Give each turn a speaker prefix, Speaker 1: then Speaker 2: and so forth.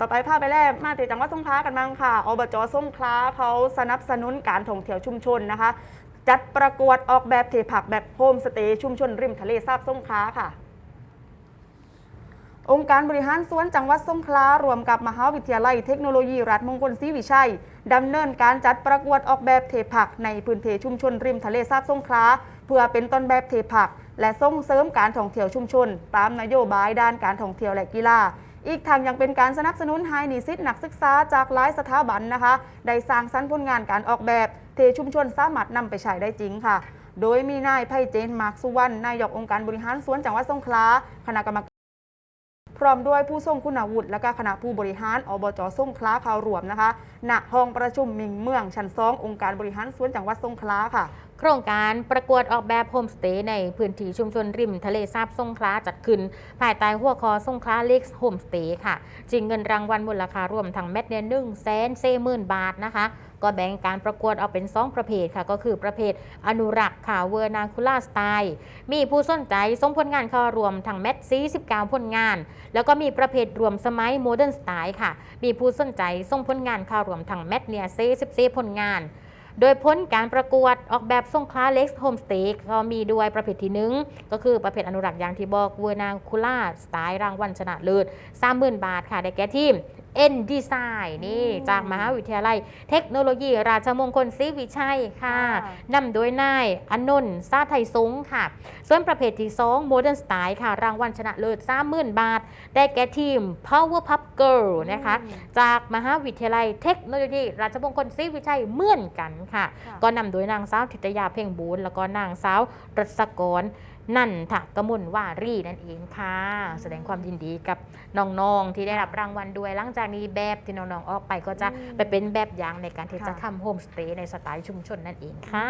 Speaker 1: ต่อไปพาพไปแรกมาที่จังหวัดสงขลากันบ้างค่ะ อบจสงขลาเขาสนับสนุนการท่องเที่ยวชุมชนนะคะ จัดประกวดออกแบบเทผักแบบโฮมสเตย์ชุมชนริมทะเลสาบสงขลาค่ะ องค์การบริหารส่วนจังหวัดสงขลารวมกับมหาวิทยาลัยเทคโนโลยีรัฐมงคลศรีวิชัยดำเนินการจัดประกวดออกแบบเทผักในพื้นที่ชุมชนริมทะเลสาบสงขลาเพื่อเป็นต้นแบบเทผัก และส่งเสริมการท่องเที่ยวชุมชน ตามนโยบายด้านการท่องเที่ยวและกีฬา อีกทางยังเป็นการสนับสนุนให้นิสิตนักศึกษาจากหลายสถาบันนะคะ ได้สร้างสรรค์ผลงานการออกแบบเทชุมชนสามารถนำไปใช้ได้จริงค่ะ โดยมีนายไพเจนมาร์กสุวรรณนายกองค์การบริหารสวนจังหวัดสงขลาคณะกรรมการพร้อมด้วยผู้ทรงคุณวุฒิและก็คณะผู้บริหารอบจสงขลาข่าวรวมนะคะณห้องประชุมมิงเมืองชั้นสององค์การบริหารสวนจังหวัดสงขลาค่ะ
Speaker 2: โครงการประกวดออกแบบโฮมสเตย์ในพื้นที่ชุมชนริมทะเลสาบสงขลาจัดขึ้น ภายใต้หัวคอสงขลาเล็กโฮมสเตย์ค่ะจริงเงินรางวัลมูลค่ารวมทั้งเม็ดเนี่ยหนึ่งแสนเซหมื่นบาทนะคะ ก็แบ่งการประกวดออกเป็น 2 ประเภทค่ะ ก็คือประเภทอนุรักษ์ค่ะเวอร์นาคูล่าสไตล์มีผู้สนใจส่งผลงานเข้ารวมทั้งเม็ด49ผลงาน แล้วก็มีประเภทรวมสมัยโมเดิร์นสไตล์ค่ะ มีผู้สนใจส่งผลงานเข้ารวมทั้งเม็ดเนี่ย44ผลงาน โดยพ้นการประกวดออกแบบทรงคลาเล็กโฮมสเตย์ก็มีด้วยประเภทที่หนึ่งก็คือประเภทอนุรักษ์อย่างที่บอกเวอร์นาคูล่าสไตล์รางวัลชนะเลิศ30,000 บาทค่ะได้แก่ทีม N Design นี่จากมหาวิทยาลัย เทคโนโลยี ราชมงคลศรีวิชัยค่ะ
Speaker 1: ค่ะ
Speaker 2: นำโดยนายอนนท์ซาไทยสงฆ์ค่ะ ส่วนประเภทที่2 Modern Style ค่ะ รางวัลชนะเลิศ30,000 บาท ได้แก่ทีม Power Pup Girl นะคะ จากมหาวิทยาลัยเทคโนโลยี ราชมงคลศรีวิชัยเหมือนกันค่ะ
Speaker 1: ค่ะ
Speaker 2: ก็นำโดยนางสาวทิตยาเพ่งบูรณ์แล้วก็นางสาวรัศกร นันทกมลวารีนั่นเองค่ะ แสดงความยินดีกับน้องๆที่ได้รับรางวัลด้วย หลังจากนี้แบบที่น้องๆออกไปก็จะไปเป็นแบบอย่างในการที่จะทำโฮมสเตย์ในสไตล์ชุมชนนั่นเองค่ะ